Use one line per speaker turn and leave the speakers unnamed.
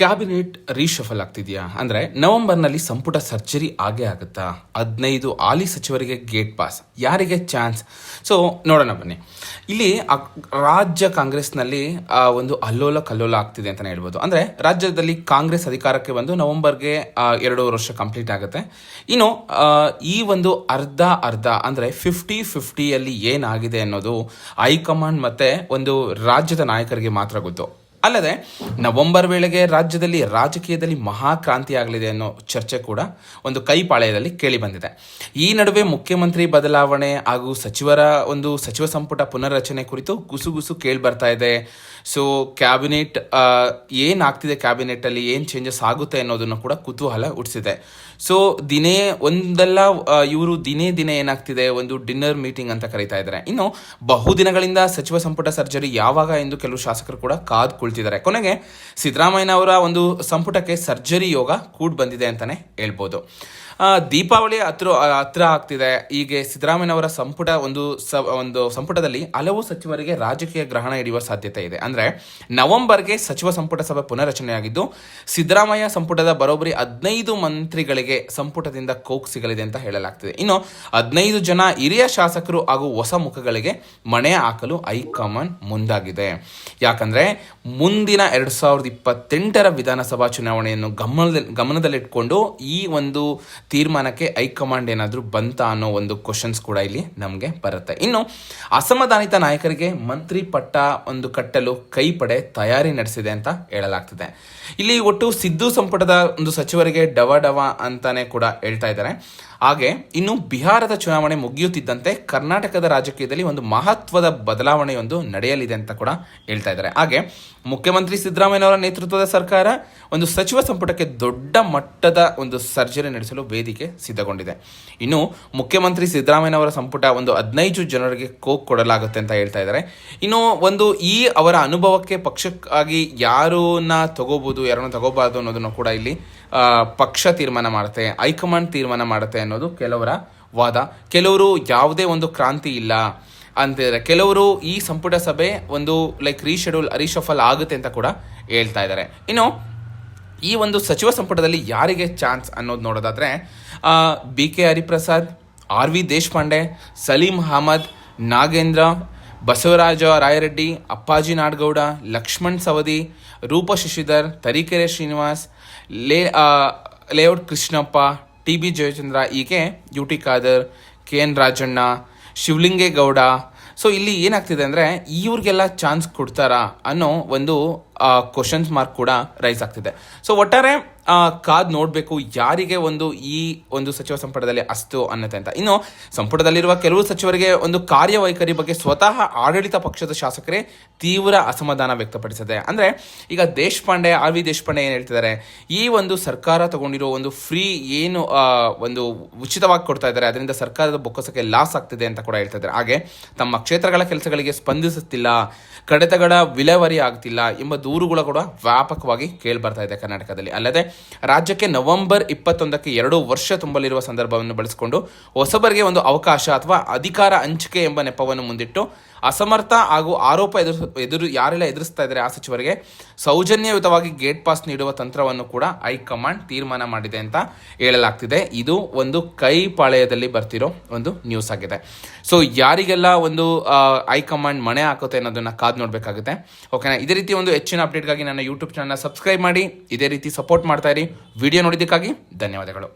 Cabinet reshuffle ಆಗ್ತಿದೆಯಾ? ಅಂದ್ರೆ ನವೆಂಬರ್ನಲ್ಲಿ ಸಂಪುಟ ಸರ್ಜರಿ ಆಗೇ ಆಗುತ್ತಾ? ಹದಿನೈದು ಹಾಲಿ ಸಚಿವರಿಗೆ ಗೇಟ್ ಪಾಸ್ ಯಾರಿಗೆ ಚಾನ್ಸ್ ಸೊ ನೋಡೋಣ ಬನ್ನಿ. ಇಲ್ಲಿ ರಾಜ್ಯ ಕಾಂಗ್ರೆಸ್ನಲ್ಲಿ ಒಂದು ಅಲ್ಲೋಲ ಕಲ್ಲೋಲ ಆಗ್ತಿದೆ ಅಂತಲೇ ಹೇಳ್ಬೋದು. ಅಂದ್ರೆ ರಾಜ್ಯದಲ್ಲಿ ಕಾಂಗ್ರೆಸ್ ಅಧಿಕಾರಕ್ಕೆ ಬಂದು ನವೆಂಬರ್ಗೆ ಎರಡು ವರ್ಷ ಕಂಪ್ಲೀಟ್ ಆಗುತ್ತೆ. ಇನ್ನು ಈ ಒಂದು ಅರ್ಧ ಅರ್ಧ, ಅಂದ್ರೆ ಫಿಫ್ಟಿ ಫಿಫ್ಟಿಯಲ್ಲಿ ಏನಾಗಿದೆ ಅನ್ನೋದು ಹೈಕಮಾಂಡ್ ಮತ್ತೆ ಒಂದು ರಾಜ್ಯದ ನಾಯಕರಿಗೆ ಮಾತ್ರ ಗೊತ್ತು. ಅಲ್ಲದೆ, ನವೆಂಬರ್ ವೇಳೆಗೆ ರಾಜ್ಯದಲ್ಲಿ ರಾಜಕೀಯದಲ್ಲಿ ಮಹಾಕ್ರಾಂತಿ ಆಗಲಿದೆ ಅನ್ನೋ ಚರ್ಚೆ ಕೂಡ ಒಂದು ಕೈಪಾಳ್ಯದಲ್ಲಿ ಕೇಳಿ ಬಂದಿದೆ. ಈ ನಡುವೆ ಮುಖ್ಯಮಂತ್ರಿ ಬದಲಾವಣೆ ಹಾಗೂ ಸಚಿವರ ಒಂದು ಸಚಿವ ಸಂಪುಟ ಪುನರ್ರಚನೆ ಕುರಿತು ಗುಸುಗುಸು ಕೇಳಿ ಬರ್ತಾ ಇದೆ. ಸೊ ಕ್ಯಾಬಿನೆಟ್ ಏನಾಗ್ತಿದೆ ಕ್ಯಾಬಿನೆಟ್ ಅಲ್ಲಿ? ಏನು ಚೇಂಜಸ್ ಆಗುತ್ತೆ ಅನ್ನೋದನ್ನು ಕೂಡ ಕುತೂಹಲ ಹುಟ್ಟಿಸಿದೆ ಸೊ ದಿನೇ ಒಂದಲ್ಲ ಇವರು ದಿನೇ ದಿನೇ ಏನಾಗ್ತಿದೆ? ಒಂದು ಡಿನ್ನರ್ ಮೀಟಿಂಗ್ ಅಂತ ಕರೀತಾ ಇದ್ದಾರೆ. ಇನ್ನು ಬಹುದಿನಗಳಿಂದ ಸಚಿವ ಸಂಪುಟ ಸರ್ಜರಿ ಯಾವಾಗ ಎಂದು ಕೆಲವು ಶಾಸಕರು ಕೂಡ ಕಾದ್ ಕುಳಿತಿದ್ದಾರೆ ಕೊನೆಗೆ ಸಿದ್ದರಾಮಯ್ಯ ಅವರ ಒಂದು ಸಂಪುಟಕ್ಕೆ ಸರ್ಜರಿ ಯೋಗ ಕೂಡ್ ಬಂದಿದೆ ಅಂತಾನೆ ಹೇಳ್ಬೋದು. ದೀಪಾವಳಿ ಹತ್ರ ಹತ್ರ ಆಗ್ತಿದೆ. ಹೀಗೆ ಸಿದ್ದರಾಮಯ್ಯನವರ ಸಂಪುಟ ಒಂದು ಸ ಒಂದು ಸಂಪುಟದಲ್ಲಿ ಹಲವು ಸಚಿವರಿಗೆ ರಾಜಕೀಯ ಗ್ರಹಣ ಹಿಡಿಯುವ ಸಾಧ್ಯತೆ ಇದೆ. ಅಂದ್ರೆ ನವೆಂಬರ್ಗೆ ಸಚಿವ ಸಂಪುಟ ಸಭೆ ಪುನರಚನೆಯಾಗಿದ್ದು ಸಿದ್ದರಾಮಯ್ಯ ಸಂಪುಟದ ಬರೋಬ್ಬರಿ ಹದಿನೈದು ಮಂತ್ರಿಗಳಿಗೆ ಸಂಪುಟದಿಂದ ಕೋಕ್ ಸಿಗಲಿದೆ ಅಂತ ಹೇಳಲಾಗ್ತಿದೆ. ಇನ್ನು ಹದಿನೈದು ಜನ ಹಿರಿಯ ಶಾಸಕರು ಹಾಗೂ ಹೊಸ ಮುಖಗಳಿಗೆ ಮಣೆ ಹಾಕಲು ಹೈಕಮಾಂಡ್ ಮುಂದಾಗಿದೆ. ಯಾಕಂದ್ರೆ ಮುಂದಿನ ಎರಡ್ ಸಾವಿರದ ಇಪ್ಪತ್ತೆಂಟರ ವಿಧಾನಸಭಾ ಚುನಾವಣೆಯನ್ನು ಗಮನದಲ್ಲಿ, ಗಮನದಲ್ಲಿಟ್ಕೊಂಡು ಈ ಒಂದು ತೀರ್ಮಾನಕ್ಕೆ ಹೈಕಮಾಂಡ್ ಏನಾದರೂ ಬಂತ ಅನ್ನೋ ಒಂದು ಕ್ವಶನ್ಸ್ ಕೂಡ ಇಲ್ಲಿ ನಮಗೆ ಬರುತ್ತೆ. ಇನ್ನು ಅಸಮಾಧಾನಿತ ನಾಯಕರಿಗೆ ಮಂತ್ರಿ ಪಟ್ಟ ಒಂದು ಕಟ್ಟಲು ಕೈಪಡೆ ತಯಾರಿ ನಡೆಸಿದೆ ಅಂತ ಹೇಳಲಾಗ್ತಿದೆ. ಇಲ್ಲಿ ಒಟ್ಟು ಸಿದ್ದು ಸಂಪುಟದ ಒಂದು ಸಚಿವರಿಗೆ ಡವ ಡವ ಅಂತಾನೆ ಕೂಡ ಹೇಳ್ತಾ ಇದ್ದಾರೆ. ಹಾಗೆ ಇನ್ನು ಬಿಹಾರದ ಚುನಾವಣೆ ಮುಗಿಯುತ್ತಿದ್ದಂತೆ ಕರ್ನಾಟಕದ ರಾಜಕೀಯದಲ್ಲಿ ಒಂದು ಮಹತ್ವದ ಬದಲಾವಣೆಯೊಂದು ನಡೆಯಲಿದೆ ಅಂತ ಕೂಡ ಹೇಳ್ತಾ ಇದ್ದಾರೆ. ಹಾಗೆ ಮುಖ್ಯಮಂತ್ರಿ ಸಿದ್ದರಾಮಯ್ಯನವರ ನೇತೃತ್ವದ ಸರ್ಕಾರ ಒಂದು ಸಚಿವ ಸಂಪುಟಕ್ಕೆ ದೊಡ್ಡ ಮಟ್ಟದ ಒಂದು ಸರ್ಜರಿ ನಡೆಸಲು ವೇದಿಕೆ ಸಿದ್ಧಗೊಂಡಿದೆ. ಇನ್ನು ಮುಖ್ಯಮಂತ್ರಿ ಸಿದ್ದರಾಮಯ್ಯನವರ ಸಂಪುಟ ಒಂದು ಹದಿನೈದು ಜನರಿಗೆ ಕೋಕ್ ಕೊಡಲಾಗುತ್ತೆ ಅಂತ ಹೇಳ್ತಾ ಇದ್ದಾರೆ. ಇನ್ನು ಒಂದು ಈ ಅವರ ಅನುಭವಕ್ಕೆ ಪಕ್ಷಕ್ಕಾಗಿ ಯಾರನ್ನ ತಗೋಬಹುದು ಯಾರನ್ನ ತಗೋಬಾರ್ದು ಅನ್ನೋದನ್ನು ಕೂಡ ಇಲ್ಲಿ ಪಕ್ಷ ತೀರ್ಮಾನ ಮಾಡುತ್ತೆ, ಹೈಕಮಾಂಡ್ ತೀರ್ಮಾನ ಮಾಡುತ್ತೆ ಅನ್ನೋದು ಕೆಲವರ ವಾದ. ಕೆಲವರು ಯಾವುದೇ ಒಂದು ಕ್ರಾಂತಿ ಇಲ್ಲ ಅಂತಿದ್ದಾರೆ. ಕೆಲವರು ಈ ಸಂಪುಟ ಸಭೆ ಒಂದು ಲೈಕ್ ರೀಶೆಡ್ಯೂಲ್ ರೀಶಫಲ್ ಆಗುತ್ತೆ ಅಂತ ಕೂಡ ಹೇಳ್ತಾ ಇದ್ದಾರೆ. ಇನ್ನು, ಈ ಒಂದು ಸಚಿವ ಸಂಪುಟದಲ್ಲಿ ಯಾರಿಗೆ ಚಾನ್ಸ್ ಅನ್ನೋದು ನೋಡೋದಾದ್ರೆ B K Hariprasad R V Deshpande Saleem Ahmed Nagendra, Basavaraj Rayareddy, Appaji Nadagouda, Laxman Savadi Roopa Shashidhar, Tarikere Srinivas, lay layout Krishnappa, T B Jayachandra ಹೀಗೆ U Khader, K N Rajanna Shivalingegowda so ಇಲ್ಲಿ ಏನಾಗ್ತಿದೆ ಅಂದರೆ ಇವ್ರಿಗೆಲ್ಲ chance ಕೊಡ್ತಾರಾ ಅನ್ನೋ ಒಂದು questions mark ಕೂಡ rice ಆಗ್ತಿದೆ. ಸೊ ಒಟ್ಟಾರೆ ಕಾದ್ ನೋಡಬೇಕು ಯಾರಿಗೆ ಒಂದು ಈ ಒಂದು ಸಚಿವ ಸಂಪುಟದಲ್ಲಿ ಅಸ್ತು ಅನ್ನತ್ತೆ ಅಂತ. ಇನ್ನು ಸಂಪುಟದಲ್ಲಿರುವ ಕೆಲವು ಸಚಿವರಿಗೆ ಒಂದು ಕಾರ್ಯವೈಖರಿ ಬಗ್ಗೆ ಸ್ವತಃ ಆಡಳಿತ ಪಕ್ಷದ ಶಾಸಕರೇ ತೀವ್ರ ಅಸಮಾಧಾನ ವ್ಯಕ್ತಪಡಿಸಿದೆ. ಅಂದರೆ ಈಗ ದೇಶಪಾಂಡೆ, ಆರ್ ವಿ ದೇಶಪಾಂಡೆ ಏನು ಹೇಳ್ತಿದ್ದಾರೆ? ಈ ಒಂದು ಸರ್ಕಾರ ತಗೊಂಡಿರೋ ಒಂದು ಫ್ರೀ ಏನು ಒಂದು ಉಚಿತವಾಗಿ ಕೊಡ್ತಾ ಇದ್ದಾರೆ. ಅದರಿಂದ ಸರ್ಕಾರದ ಬೊಕ್ಕಸಕ್ಕೆ ಲಾಸ್ ಆಗ್ತಿದೆ ಅಂತ ಕೂಡ ಹೇಳ್ತಾ ಇದ್ದಾರೆ. ಹಾಗೆ ತಮ್ಮ ಕ್ಷೇತ್ರಗಳ ಕೆಲಸಗಳಿಗೆ ಸ್ಪಂದಿಸುತ್ತಿಲ್ಲ, ಕಡೆತಗಳ ವಿಲೇವಾರಿ ಆಗ್ತಿಲ್ಲ ಎಂಬ ದೂರುಗಳು ಕೂಡ ವ್ಯಾಪಕವಾಗಿ ಕೇಳಿ ಬರ್ತಾ ಇದೆ ಕರ್ನಾಟಕದಲ್ಲಿ. ಅಲ್ಲದೆ ರಾಜ್ಯಕ್ಕೆ ನವೆಂಬರ್ ಇಪ್ಪತ್ತೊಂದಕ್ಕೆ ಎರಡು ವರ್ಷ ತುಂಬಲಿರುವ ಸಂದರ್ಭವನ್ನು ಬಳಸಿಕೊಂಡು ಹೊಸಬರಿಗೆ ಒಂದು ಅವಕಾಶ ಅಥವಾ ಅಧಿಕಾರ ಹಂಚಿಕೆ ಎಂಬ ನೆಪವನ್ನು ಮುಂದಿಟ್ಟು ಅಸಮರ್ಥ ಹಾಗೂ ಆರೋಪ ಎದುರು ಎದುರು, ಯಾರೆಲ್ಲ ಎದುರಿಸ್ತಾ ಇದ್ದಾರೆ ಆ ಸಚಿವರಿಗೆ ಸೌಜನ್ಯಯುತವಾಗಿ ಗೇಟ್ ಪಾಸ್ ನೀಡುವ ತಂತ್ರವನ್ನು ಕೂಡ ಹೈಕಮಾಂಡ್ ತೀರ್ಮಾನ ಮಾಡಿದೆ ಅಂತ ಹೇಳಲಾಗ್ತಿದೆ. ಇದು ಒಂದು ಕೈ ಪಾಳೆಯದಲ್ಲಿ ಬರ್ತಿರೋ ಒಂದು ನ್ಯೂಸ್ ಆಗಿದೆ. ಸೊ ಯಾರಿಗೆಲ್ಲ ಒಂದು ಹೈಕಮಾಂಡ್ ಮಣೆ ಹಾಕುತ್ತೆ ಅನ್ನೋದನ್ನ ಕಾದ್ ನೋಡಬೇಕಾಗುತ್ತೆ. ಓಕೆನಾ ಇದೇ ರೀತಿ ಒಂದು ಹೆಚ್ಚಿನ ಅಪ್ಡೇಟ್ಗಾಗಿ ನನ್ನ ಯೂಟ್ಯೂಬ್ ಚಾನಲ್ ಸಬ್ಸ್ಕ್ರೈಬ್ ಮಾಡಿ. ಇದೇ ರೀತಿ ಸಪೋರ್ಟ್ ಮಾಡ್ತಾ ಇರಿ. ವಿಡಿಯೋ ನೋಡಿದ್ದಕ್ಕಾಗಿ ಧನ್ಯವಾದಗಳು.